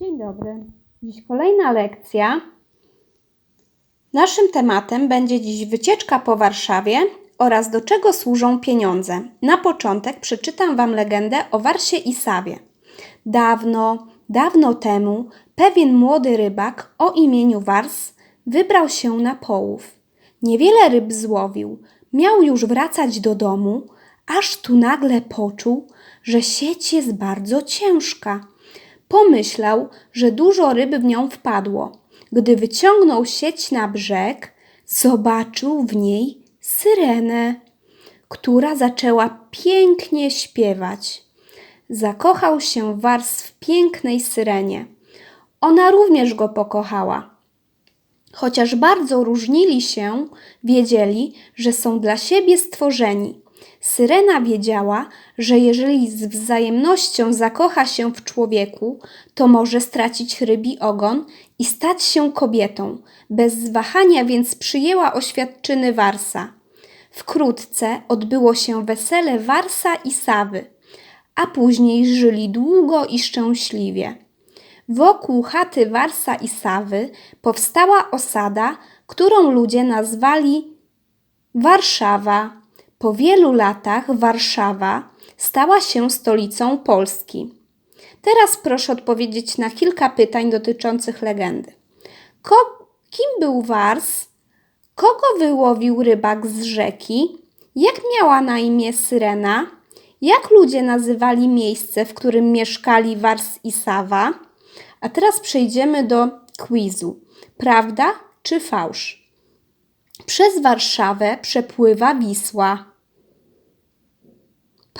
Dzień dobry. Dziś kolejna lekcja. Naszym tematem będzie dziś wycieczka po Warszawie oraz do czego służą pieniądze. Na początek przeczytam Wam legendę o Warsie i Sawie. Dawno, dawno temu pewien młody rybak o imieniu Wars wybrał się na połów. Niewiele ryb złowił. Miał już wracać do domu, aż tu nagle poczuł, że sieć jest bardzo ciężka. Pomyślał, że dużo ryb w nią wpadło. Gdy wyciągnął sieć na brzeg, zobaczył w niej syrenę, która zaczęła pięknie śpiewać. Zakochał się Wars w pięknej syrenie. Ona również go pokochała. Chociaż bardzo różnili się, wiedzieli, że są dla siebie stworzeni. Syrena wiedziała, że jeżeli z wzajemnością zakocha się w człowieku, to może stracić rybi ogon i stać się kobietą. Bez wahania więc przyjęła oświadczyny Warsa. Wkrótce odbyło się wesele Warsa i Sawy, a później żyli długo i szczęśliwie. Wokół chaty Warsa i Sawy powstała osada, którą ludzie nazwali Warszawa. Po wielu latach Warszawa stała się stolicą Polski. Teraz proszę odpowiedzieć na kilka pytań dotyczących legendy. Ko- kim był Wars? Kogo wyłowił rybak z rzeki? Jak miała na imię Syrena? Jak ludzie nazywali miejsce, w którym mieszkali Wars i Sawa? A teraz przejdziemy do quizu. Prawda czy fałsz? Przez Warszawę przepływa Wisła.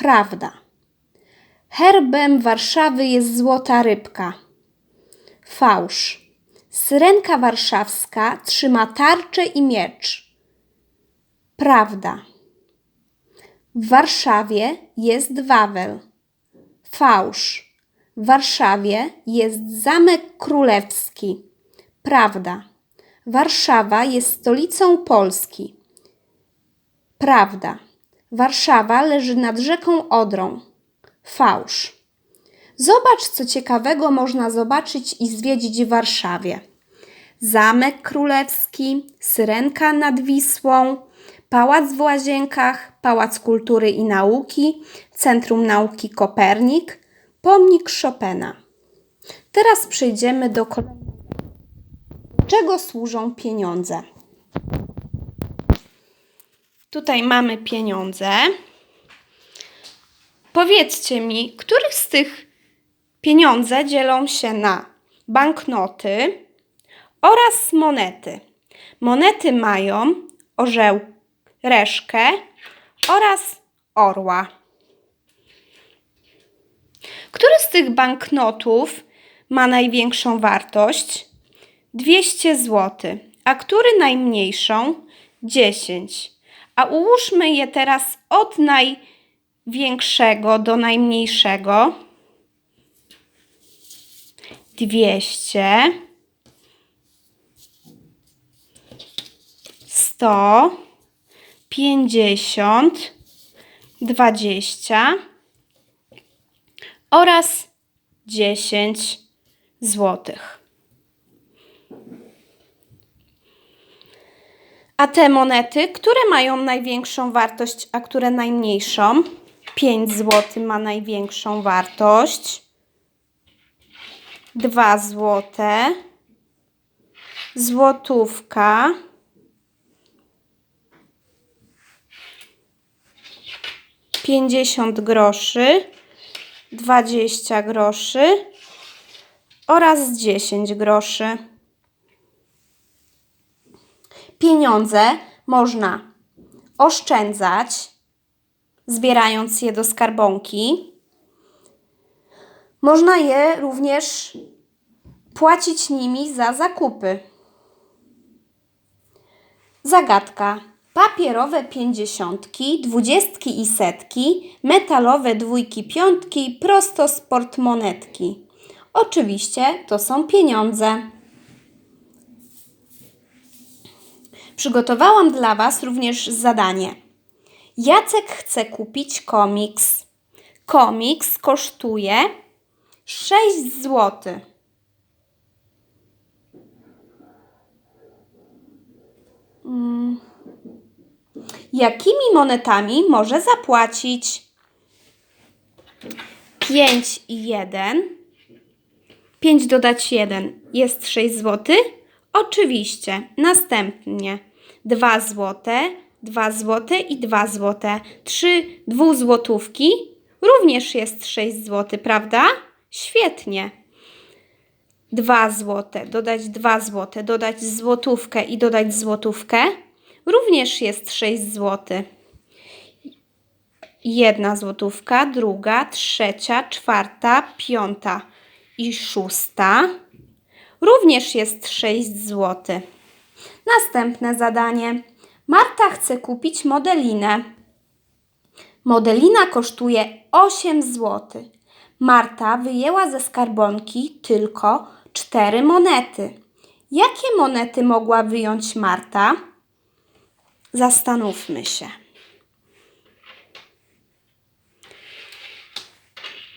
Prawda. Herbem Warszawy jest złota rybka. Fałsz. Syrenka warszawska trzyma tarczę i miecz. Prawda. W Warszawie jest Wawel. Fałsz. W Warszawie jest Zamek Królewski. Prawda. Warszawa jest stolicą Polski. Prawda. Warszawa leży nad rzeką Odrą. Fałsz. Zobacz, co ciekawego można zobaczyć i zwiedzić w Warszawie. Zamek Królewski, Syrenka nad Wisłą, Pałac w Łazienkach, Pałac Kultury i Nauki, Centrum Nauki Kopernik, Pomnik Chopina. Teraz przejdziemy do kolejnego. Czego służą pieniądze? Tutaj mamy pieniądze. Powiedzcie mi, których z tych pieniądze dzielą się na banknoty oraz monety. Monety mają orzeł, reszkę oraz orła. Który z tych banknotów ma największą wartość? 200 zł. A który najmniejszą? 10. A ułóżmy je teraz od największego do najmniejszego. 200. 100. 50. 20 oraz 10 złotych. A te monety, które mają największą wartość, a które najmniejszą? 5 zł ma największą wartość. 2 złote. Złotówka. Pięćdziesiąt groszy, dwadzieścia groszy oraz dziesięć groszy. Pieniądze można oszczędzać, zbierając je do skarbonki. Można je również płacić nimi za zakupy. Zagadka. Papierowe pięćdziesiątki, dwudziestki i setki, metalowe dwójki, piątki, prosto z portmonetki. Oczywiście to są pieniądze. Przygotowałam dla Was również zadanie. Jacek chce kupić komiks. Komiks kosztuje 6 zł. Mm. Jakimi monetami może zapłacić? 5 i 1. 5 dodać 1 jest 6 zł? Oczywiście. Następnie 2 zł, 2 zł i 2 zł. 3 dwuzłotówki również jest 6 zł, prawda? Świetnie. 2 zł, dodać 2 zł, dodać złotówkę i dodać złotówkę również jest 6 zł. Jedna złotówka, druga, trzecia, czwarta, piąta i szósta również jest 6 zł. Następne zadanie. Marta chce kupić modelinę. Modelina kosztuje 8 zł. Marta wyjęła ze skarbonki tylko 4 monety. Jakie monety mogła wyjąć Marta? Zastanówmy się.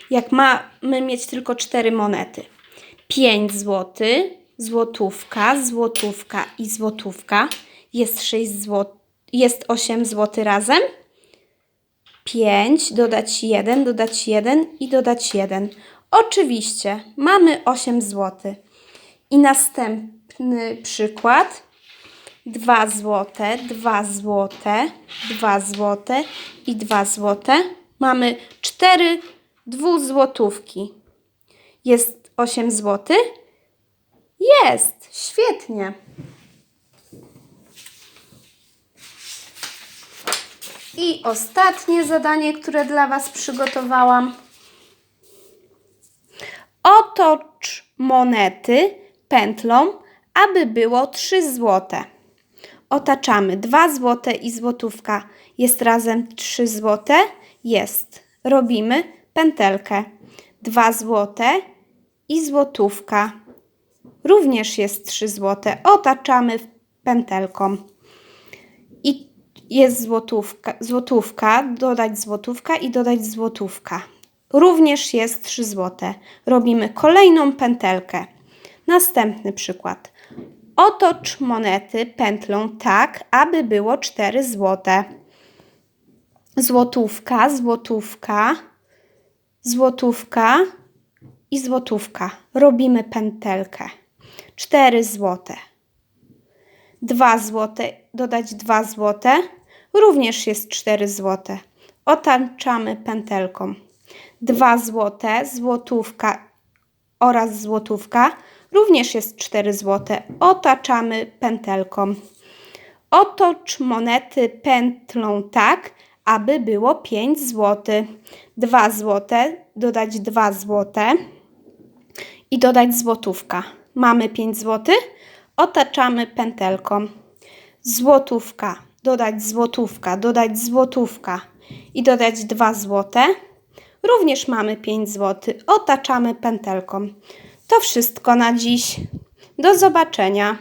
Jak mamy mieć tylko 4 monety? 5 zł, złotówka, złotówka i złotówka jest 6 zł, jest 8 zł razem. 5, dodać 1, dodać 1 i dodać 1. Oczywiście mamy 8 zł. I następny przykład. 2 zł, 2 zł, 2 zł i 2 zł. Mamy 4 dwuzłotówki. Jest 8 zł? Jest, świetnie. I ostatnie zadanie, które dla Was przygotowałam. Otocz monety pętlą, aby było 3 złote. Otaczamy 2 złote i złotówka. Jest razem 3 złote? Jest. Robimy pętelkę. 2 złote i złotówka. Również jest 3 złote. Otaczamy pętelką. I jest złotówka, złotówka, dodać złotówka i dodać złotówka. Również jest 3 złote. Robimy kolejną pętelkę. Następny przykład. Otocz monety pętlą tak, aby było 4 złote. Złotówka, złotówka, złotówka i złotówka. Robimy pętelkę. 4 złote. 2 złote, dodać 2 złote, również jest 4 złote. Otaczamy pętelką. 2 złote, złotówka oraz złotówka, również jest 4 złote. Otaczamy pętelką. Otocz monety pętlą tak, aby było 5 zł. 2 złote, dodać 2 złote i dodać złotówka. Mamy 5 zł. Otaczamy pętelką. Złotówka, dodać złotówka, dodać złotówka i dodać 2 złote. Również mamy 5 zł. Otaczamy pętelką. To wszystko na dziś. Do zobaczenia.